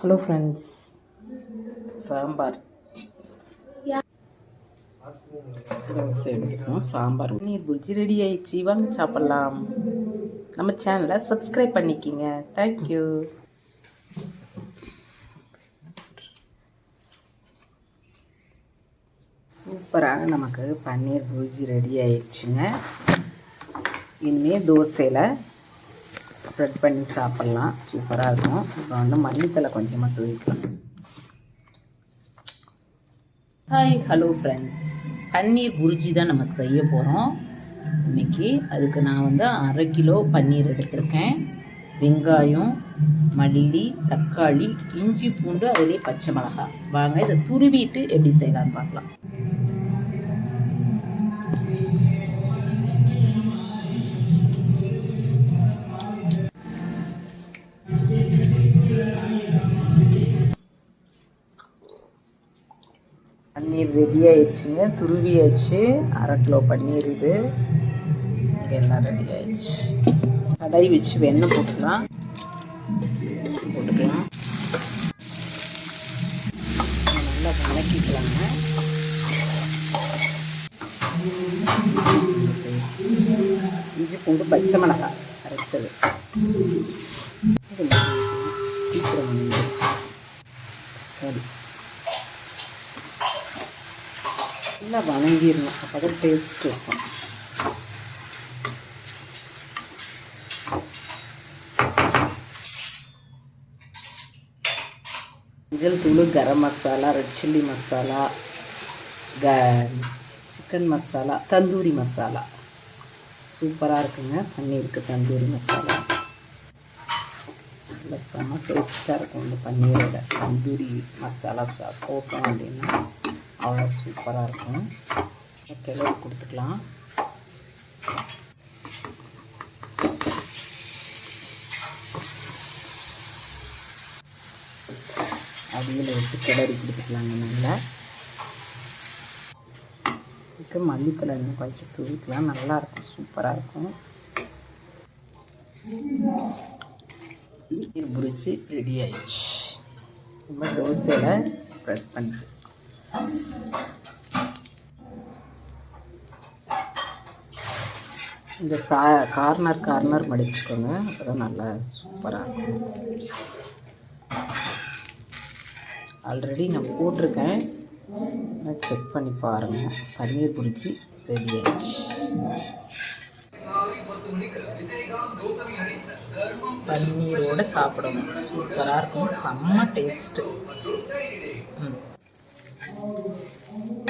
Hello friends sambar. Dosa எடுத்துக்கணும் sambar. Paneer bhurji ready ஆயிடுச்சு. வாங்க சாப்பிட்லாம். நம்ம சேனலை சப்ஸ்கிரைப் பண்ணிக்கிங்க. தேங்க்யூ சூப்பராக நமக்கு பன்னீர் பூஜி ரெடி ஆயிடுச்சுங்க. இனிமேல் தோசையில் ஸ்ப்ரெட் பண்ணி சாப்பிட்லாம். சூப்பராக இருக்கும். இப்போ வந்து மல்லித்தலை கொஞ்சமாக தூவிக்கலாம். Hi hello friends paneer bhurji தான் நம்ம செய்ய போகிறோம் இன்றைக்கி அதுக்கு நான் வந்து அரை கிலோ பன்னீர் எடுத்திருக்கேன். வெங்காயம் மல்லி தக்காளி இஞ்சி பூண்டு அதிலே பச்சை மிளகாய். வாங்க இதை துருவிட்டு எப்படி செய்யலாம்னு பார்க்கலாம். ரெடி ஆயிடுச்சுங்க துருவியாச்சு அரை கிலோ பன்னீர் இது எல்லாம் ரெடி ஆயிடுச்சு கடை வச்சு வெண்ணெய் போட்டுக்கலாம். போட்டுக்கலாம். நல்லா வதக்கிக்கலாங்க இஞ்சி பூண்டு பச்சை மிளகாய் அரைச்சது. சீக்கிரம் சரி. நல்லா வணங்கிடணும். அப்போ தான் டேஸ்ட் இருக்கும். மஞ்சள் தூள் கரம் மசாலா ரெட் சில்லி மசாலா க சிக்கன் மசாலா தந்தூரி மசாலா. சூப்பராக இருக்குங்க. பன்னீருக்கு தந்தூரி மசாலா. நல்லா செம்ம டேஸ்ட்டாக இருக்கும் இந்த பன்னீரோட தந்தூரி மசாலா சா போட்டோம் அப்படின்னா. அவ்வளோ சூப்பராக இருக்கும். கிளறி கொடுத்துக்கலாம். அவியல் வச்சு கிளறி கொடுத்துக்கலாங்க நல்லா இதுக்கு மல்லித்தலை இன்னும் வச்சு தூவிக்கலாம். நல்லாயிருக்கும் சூப்பராக இருக்கும். நீர் புரிச்சு ரெடி ஆயிடுச்சு. நம்ம தோசையில் ஸ்ப்ரெட் பண்ணி இந்த சா கார்னர் கார்னர் மடிச்சுக்கோங்க. அதுதான் நல்லா சூப்பராக இருக்கும். ஆல்ரெடி நான் போட்டிருக்கேன். செக் பண்ணி பாருங்கள் பன்னீர் பிடிச்சி ரெடி ஆயிடுச்சு. பன்னீரோடு சாப்பிடணும். சூப்பராக இருக்கும். செம்ம டேஸ்ட்டு ம். Oh, my God.